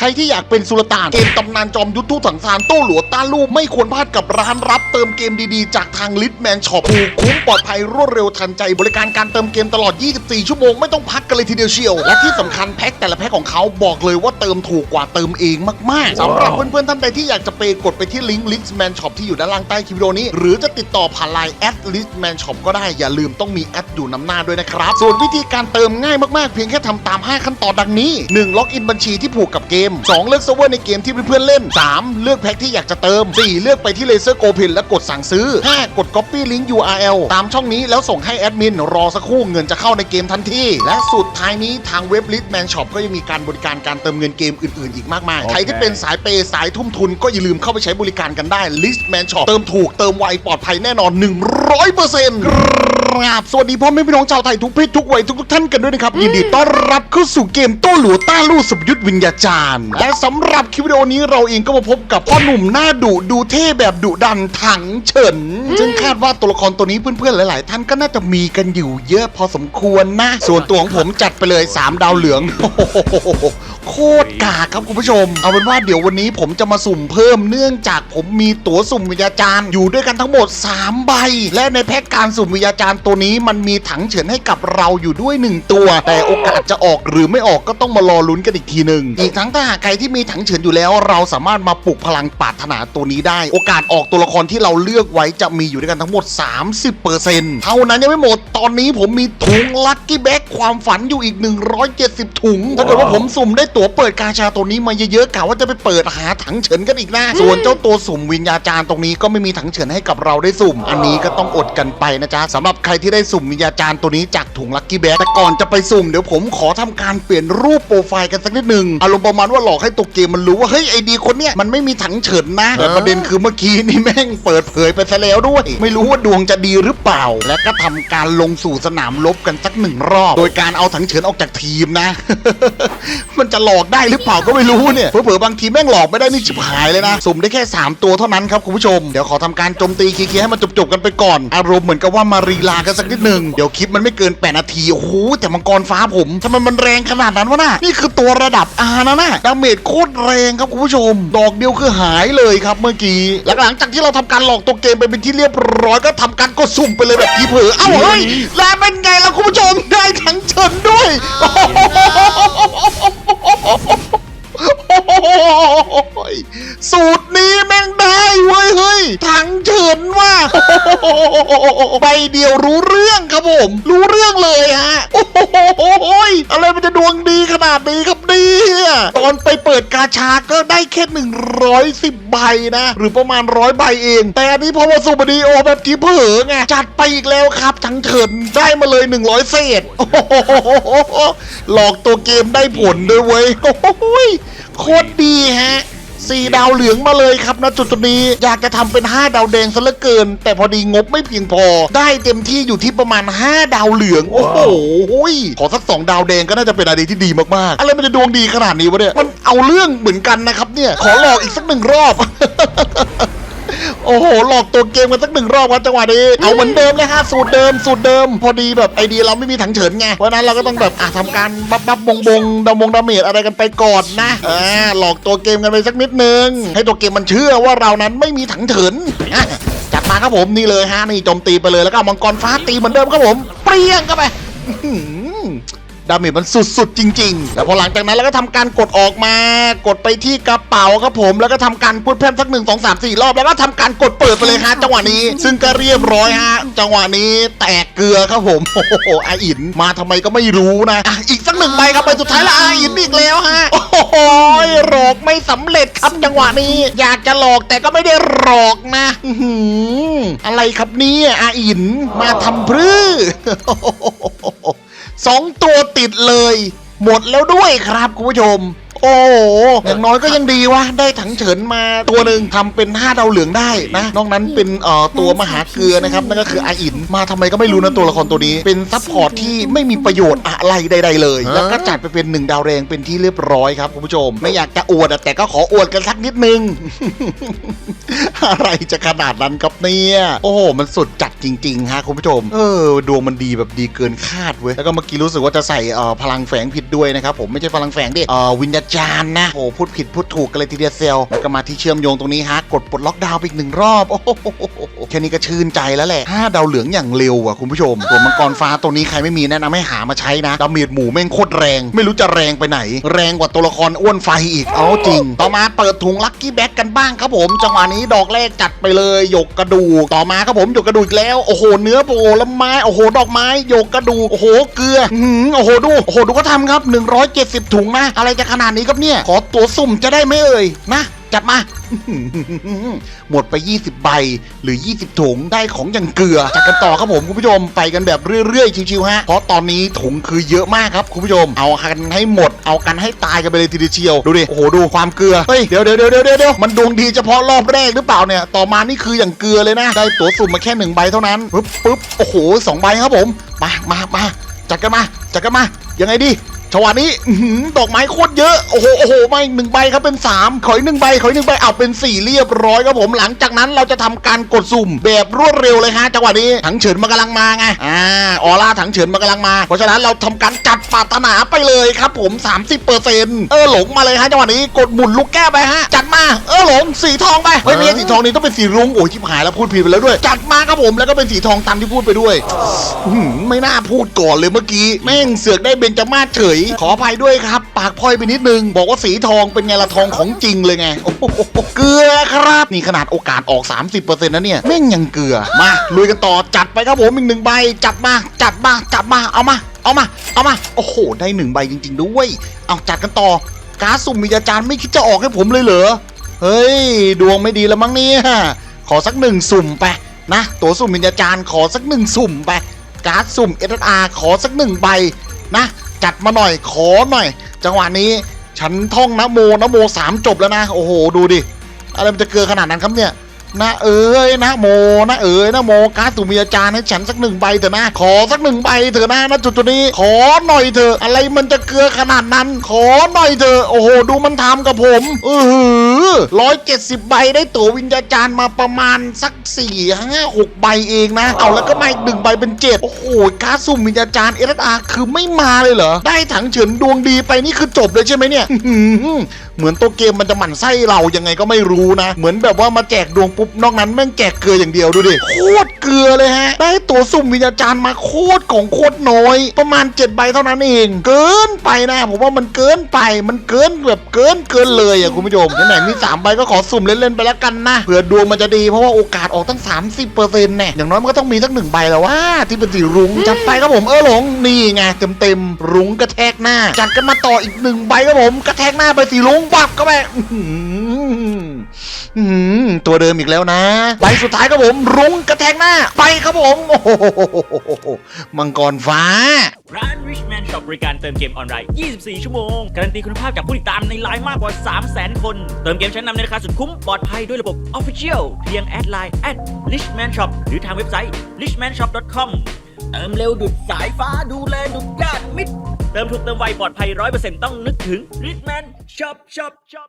ใครที่อยากเป็นสุลต่านเกมตำนานจอมยุทธทุกสังสารโต้หลัวต้านลูกไม่ควรพลาดกับร้านรับเติมเกมดีๆ จากทางลิทแมนช็อปถูกคุ้มปลอดภัยรวดเร็วทันใจ บริการการเติมเกมตลอด 24 ชั่วโมงไม่ต้องพักกันเลยทีเดียวเชียว และที่สำคัญแพ็คแต่ละแพ็คของเขาบอกเลยว่าเติมถูกกว่าเติมเองมากๆสำหรับเพื่อนๆท่านใดที่อยากจะเปกดไปที่ลิงก์ลิทแมนช็อปที่อยู่ด้านล่างใต้คลิปวิดีโอนี้ หรือจะติดต่อผ่านไลน์แอดลิทแมนช็อปก็ได้อย่าลืมต้องมีแอดอยู่นำหน้าด้วยนะครับส่วนวิธีการเติมง่ายมากๆเพียงแค่ทำตาม 5 ขั้นตอนดังนี้ 1. ล็อกอินบัญชีที่ผูกกับเกม 2. เลือกเซิร์ฟเวอร์ในเกมที่เพื่อนๆเล่น 3. เลือกแพ็คที่อยากจะเติม 4. เลือกไปที่เลเซอร์โกเพนและกดสั่งซื้อ 5. กด Copy Link URL ตามช่องนี้แล้วส่งให้แอดมินรอสักครู่เงินจะเข้าในเกมทันทีและสุดท้ายนี้ทางเว็บ l i t m a n Shop ก็ยังมีการบริการการเติมเงินเกมอื่นๆ อีกมากมายใครที่เป็นสายเปย์สายทุ่มทุนก็อย่าลืมเข้าไปใช้บริการกันได้ l i t m a n Shop เติมถูกเติมไวปลอดภัยแน่นอน 100%ครับสวัสดีพ่อแม่พี่น้องชาวไทยทุกเพศทุกวัยทุกๆท่านกันด้วยนะครับยินดีต้อนรับเข้าสู่เกมโต้หลัวต้าลู่สมยุทธวิญญาจารย์และสำหรับคลิปวิดีโอนี้เราเองก็มาพบกับพ่อหนุ่มหน้าดุดูเท่แบบดุดันถังเฉิน ซึ่งคาดว่าตัวละครตัวนี้เพื่อนๆ หลายๆ ท่านก็น่าจะมีกันอยู่เยอะพอสมควรนะ ส่วนตัวของผมจัดไปเลย 3 ดาวเหลืองโโคตรกากครับคุณผู้ชม เอาเป็นว่าเดี๋ยววันนี้ผมจะมาสุ่มเพิ่มเนื่องจากผมมีตั๋วสุ่มวิญญาจารย์อยู่ด้วยกันทั้งหมด 3 ใบ และในแพ็กการสุ่มวิญญาจารย์ตัวนี้มันมีถังเฉินให้กับเราอยู่ด้วย 1 ตัว แต่โอกาสจะออกหรือไม่ออกก็ต้องมารอลุ้นกันอีกทีหนึ่งอีกทั้งถ้าหากใครที่มีถังเฉินอยู่แล้ว เราสามารถมาปลุกพลังปรารถนาตัวนี้ได้ โอกาสออกตัวละครที่เราเลือกไว้จะมีอยู่ด้วยกันทั้งหมด 30%เท่านั้นยังไม่หมดตอนนี้ผมมีถุงลัคกี้แบ็กความฝันอยู่อีก 170 ถุงถ้าเกิดว่าผมสุ่มได้ตวเปิดกาชาตัวนี้มาเยอะๆกะว่าจะไปเปิดหาถังเฉินกันอีกนะส่วนเจ้าตัวสุ่มวิญญาจารย์ตรงนี้ก็ไม่มีถังเฉินให้กับเราได้สุ่ม อันนี้ก็ต้องอดกันไปนะจ๊ะสำหรับใครที่ได้สุ่มวิญญาจารย์ตัวนี้จากถุงลัคกี้แบ็กแต่ก่อนจะไปสุ่มเดี๋ยวผมขอทำการเปลี่ยนรูปโปรไฟล์กันสักนิดหนึ่งอารมณ์ประมาณว่าหลอกให้ตัวเกมมันรู้ว่าเฮ้ยไอดีคนเนี้ยมันไม่มีถังเฉินนะแต่ประเด็นคือเมื่อกี้นี่แม่งเปิดเผยไปซะแล้วด้วย ไม่รู้ว่าดวงจะดีหรือเปล่า และก็ทำการลงสู่สนามรบกันสักหนึ่งรอบ โดยการเอาถังเฉินออกจากทีมนะ มันจะหลอกได้หรือเปล่าก็ไม่รู้เนี่ยเผลอบางทีแม่งหลอกไม่ได้นี่จิบหายเลยนะสุ่มได้แค่ 3 ตัวเท่านั้นครับคุณผู้ชมเดี๋ยวขอทำการโจมตีเคลียร์ให้มันจบๆกันไปก่อน อารมณ์เหมือนกับว่ามารีลากันสักนิดหนึ่งเดี๋ยวคลิปมันไม่เกิน 8 นาทีโอ้โหแต่มังกรฟ้าผมทำไมมันแรงขนาดนั้นวะน่ะนี่คือตัวระดับอานะน่ะดาเมจโคตรแรงครับคุณผู้ชม ดอกเดียวคือหายเลยครับเมื่อกี้และหลังจากที่เราทำการหลอกตัวเกมไปเป็นที่เรียบร้อยก็ทำการกดสุ่มไปเลยแบบทีเผลอเอ้าเฮ้ยแล้วเป็นไงล่ะคุณผู้ชม ใบเดียวรู้เรื่องครับผม รู้เรื่องเลยฮะ โอ้ยอะไรมันจะดวงดีขนาดนี้ครับเนี่ยตอนไปเปิดกาชาก็ได้แค่ 110 ใบนะ หรือประมาณร้อยใบเอง แต่อันนี้พอมาสูบดีโอแบบที่เผลอไงจัดไปอีกแล้วครับถังเฉินได้มาเลย 100 เศษ โอ้โหหลอกตัวเกมได้ผลด้วยเว้ยโอ้ยโคตรดีฮะ สี่ดาวเหลืองมาเลยครับนะจุดจุดนี้อยากจะทำเป็น 5 ดาวแดงซะเหลือเกิน แต่พอดีงบไม่เพียงพอ ได้เต็มที่อยู่ที่ประมาณ 5 ดาวเหลือง โอ้โหขอสัก 2 ดาวแดงก็น่าจะเป็นอะไรที่ดีมากๆ อะไรมันจะดวงดีขนาดนี้วะเนี่ยมันเอาเรื่องเหมือนกันนะครับเนี่ยขอหลอกอีกสักหนึ่งรอบ โอ้โห หลอกตัวเกมกันสักหนึ่งรอบครับจังหวะนี้ เอาเหมือนเดิมเลยฮะสูตรเดิมสูตรเดิม พอดีแบบไอเดียเราไม่มีถังเฉินไง เพราะฉะนั้นเราก็ต้องแบบอะทำการบับบับบงบงดามงดาเมจอะไรกันไปก่อนนะอ่าหลอกตัวเกมกันไปสักนิดนึง ให้ตัวเกมมันเชื่อว่าเรานั้นไม่มีถังเฉินอะจัดมาครับผมนี่เลยฮะนี่โจมตีไปเลยแล้วก็เอามังกรฟ้าตีเหมือนเดิมครับผม เปรี้ยงเข้าไปอื้อหือ ดาเมจมันสุดๆจริง ๆ แล้วพอหลังจากนั้นเราก็ทำการกดออกมา กดไปที่กระเป๋าครับผม แล้วก็ทำการพูดแพร่มสักหนึ่งสองสามสี่รอบ แล้วก็ทำการกดเปิดไปเลยฮะจังหวะนี้ ซึ่งก็เรียบร้อยฮะ จังหวะนี้แตกเกลือครับผม โอ้โหอาอินมาทำไมก็ไม่รู้นะอะอีกสักหนึ่งใบครับใบสุดท้ายละอาอินอีกแล้วฮะ โอ้โหหลอกไม่สำเร็จครับจังหวะนี้ อยากจะหลอกแต่ก็ไม่ได้หลอกนะอื้อหืออะไรครับนี่อาอินมาทำพรื อสองตัวติดเลย หมดแล้วด้วยครับคุณผู้ชม โอ้โหอย่างน้อยก็ยังดีวะได้ถังเฉินมาตัวหนึ่งทำเป็น5ดาวเหลืองได้นะ นอกนั้นเป็นเอ่อตัวมหาเกลือนะครับนั่นก็คืออาอินมาทำไมก็ไม่รู้นะตัวละครตัวนี้ เป็นซัพพอร์ตที่ไม่มีประโยชน์อะไรใด ๆ เลย แล้วก็จัดไปเป็น1ดาวแรงเป็นที่เรียบร้อยครับคุณผู้ชม ไม่อยากจะอวดอะแต่ก็ขออวดกันสักนิดนึง อะไรจะขนาดนั้นครับเนี่ยโอ้โหมันสุดจัดจริงๆฮะคุณผู้ชม เออดวงมันดีแบบดีเกินคาดเว้ยแล้วก็เมื่อกี้รู้สึกว่าจะใส่เอ่อพลังแฝงผิดด้วยนะครับผมไม่ใช่พลังแฝงดิเอ่อวิญญาจารย์นะ โอ้พูดผิดพูดถูกกันเลยทีเดียวเซลแล้วก็มาที่เชื่อมโยงตรงนี้ฮะ กดปลดล็อกดาวน์ไปอีกหนึ่งรอบ โอ้โห แค่นี้ก็ชื่นใจแล้วแหละห้าดาวเหลืองอย่างเร็วอะคุณผู้ชมตัวมังกรฟ้าตัวนี้ใครไม่มีแนะนำให้หามาใช้นะดาเมจหมูแม่งโคตรแรง ไม่รู้จะแรงไปไหน แรงกว่าตัวละครอ้วนไฟอีกเอาจริง ต่อมาเปิดถุงลัคกี้แบ็กกันบ้างครับผม จังหวะนี้ดอกแรกจัดไปเลยหยกกระดูกต่อมาครับผมหยกกระดูกแล้วโอ้โหเนื้อโผล่ละไม้โอ้โหดอกไม้หยกกระดูกโอ้โหเกลืออื้อหือโอ้โหดูโอ้โหดูก็ทำครับ 170 ถุงนะอะไรจะขนาดนี้ครับเนี่ยขอตัวสุ่มจะได้ไหมเอ่ยนะ จัดมา หมดไป 20 ใบหรือ 20 ถุงได้ของอย่างเกลือ จัดกันต่อครับผมคุณผู้ชมไปกันแบบเรื่อยๆ ชิวๆฮะ เพราะตอนนี้ถุงคือเยอะมากครับคุณผู้ชม เอากันให้หมด เอากันให้ตายกันไปเลยทีเดียวเชียว ดูดิ โอ้โห ดูความเกลือ เฮ้ย เดี๋ยวเดี๋ยวเดี๋ยวเดี๋ยวเดี๋ยวมันดวงดีเฉพาะรอบแรกหรือเปล่าเนี่ย ต่อมานี่คืออย่างเกลือเลยนะ ได้ตั๋วสุ่มมาแค่หนึ่งใบเท่านั้น ปึ๊บปึ๊บโอ้โหสองใบครับผม มามามาจัดกันมา จัดกันมา ยังไงดี ชวานี้อื้อหือดอกไม้โคตรเยอะ โอ้โห โอ้โหมาอีกหนึ่งใบครับเป็นสามขออีกหนึ่งใบ ขออีกหนึ่งใบเอาเป็นสี่เรียบร้อยครับผม หลังจากนั้นเราจะทำการกดสุ่มแบบรวดเร็วเลยฮะ จังหวะนี้ถังเฉินมันกำลังมาไง อ่า ออร่าถังเฉินมันกำลังมา เพราะฉะนั้นเราทำการจัดปรารถนาไปเลยครับผม 30เปอร์เซ็นต์เออหลงมาเลยฮะจังหวะนี้กดหมุนลูกแก้วไปฮะ จัดมา เออหลงสีทองไป เฮ้ยไม่ใช่สีทองนี่ต้องเป็นสีรุ้ง โอ้ยชิบหายแล้วพูดผิดไปแล้วด้วย จัดมาครับผม แล้วก็เป็นสีทองตามที่พูดไปด้วย อื้อหือไม่น่าพูดก่อนเลยเมื่อกี้ แม่งเสือกได้เบญจมาศเฉยขออภัยด้วยครับ ปากพลอยไปนิดนึง บอกว่าสีทองเป็นไงละทองของจริงเลยไงโอ้โหเกลือครับนี่ขนาดโอกาสออก 30%นะเนี่ยแม่งยังเกลือมาลุยกันต่อจัดไปครับผมอีกหนึ่งใบจัดมาจัดมาจัดมาเอามาเอามาเอามาโอ้โหได้หนึ่งใบจริง ๆ ด้วย เอาจัดกันต่อการสุ่มมีอาจารย์ไม่คิดจะออกให้ผมเลยเหรอเฮ้ย ดวงไม่ดีแล้วมั้งเนี่ยขอสักหนึ่งสุ่มไปนะตัวสุ่มวิญญาจารย์ขอสักหนึ่งสุ่มไปการ์ดสุ่มเอสอาร์ขอสักหนึ่งใบนะ จัดมาหน่อยขอหน่อย จังหวะนี้ฉันท่องนะโมนะโมสามจบแล้วนะ โอ้โห ดูดิ อะไรมันจะเกินขนาดนั้นครับเนี่ยนะเอ้ยนะโมนะเอ้ยนะโมการ์ดสุ่มวิญญาจารย์ให้ฉันสักหนึ่งใบเถอะนะ ขอสักหนึ่งใบเถอะนะนะจุดจุดนี้ ขอหน่อยเถอะอะไรมันจะเกลือขนาดนั้น ขอหน่อยเถอะโอ้โห ดูมันทำกับผมเออร้อ ยเจ็ดสิบใบได้ตั๋ววิญญาจารย์มาประมาณสักสี่ห้าหกใบเองนะ เอาแล้วก็มาอีกหนึ่งใบเป็นเจ็ดโอ้โหการ์ดสุ่มวิญญาจารย์เอสอาร์คือไม่มาเลยเหรอ ได้ถังเฉินดวงดีไปนี่คือจบเลยใช่ไหมเนี่ยเหมือนตัวเกมมันจะหมั่นไส้เรายังไงก็ไม่รู้นะ เหมือนแบบว่ามาแจกดวงปุ๊บนอกนั้นแม่งแจกเกลืออย่างเดียวดูดิโคตรเกลือเลยฮะ ได้ตัวสุ่มวิญญาจารย์มาโคตรของโคตรน้อย ประมาณ 7 ใบเท่านั้นเอง เกินไปนะผมว่ามันเกินไปมันเกินแบบเกินเกินเลยอะคุณผู้ชมไหนๆมี3ใบก็ขอสุ่มเล่นๆไปแล้วกันนะเผื่อดวงมันจะดีเพราะว่าโอกาสออกตั้ง 30เปอร์เซ็นต์เน่อย่างน้อยมันก็ต้องมีสักหนึ่งใบแล้วว่าที่เป็นสีรุ้งจัดไปครับผมเออหลงนี่ไงเต็มๆรุ้งกระแทกหน้า จัดกันมาต่ออีกหนึ่งใบครับผมกระแทกหน้าไปสีรุ้งปับเข้าไป อื้อหือตัวเดิมอีกแล้วนะใบสุดท้ายครับผม รุ้งกระแทกหน้า ไปครับผม โอ้โหมังกรฟ้า ร้าน Richman Shop บริการเติมเกมออนไลน์ 24 ชั่วโมง การันตีคุณภาพจากผู้ติดตามในไลน์มากกว่า 300,000 คน เติมเกมชั้นนำในราคาสุดคุ้ม ปลอดภัยด้วยระบบ Official เพียงแอดไลน์ at Richman Shop หรือทางเว็บไซต์ richmanshop.com เติมเร็วดุดสายฟ้าดูแลดุดญาติมิตร เติมถูกเติมไวปลอดภัย 100%ต้องนึกถึง Richman Shop Shop Shop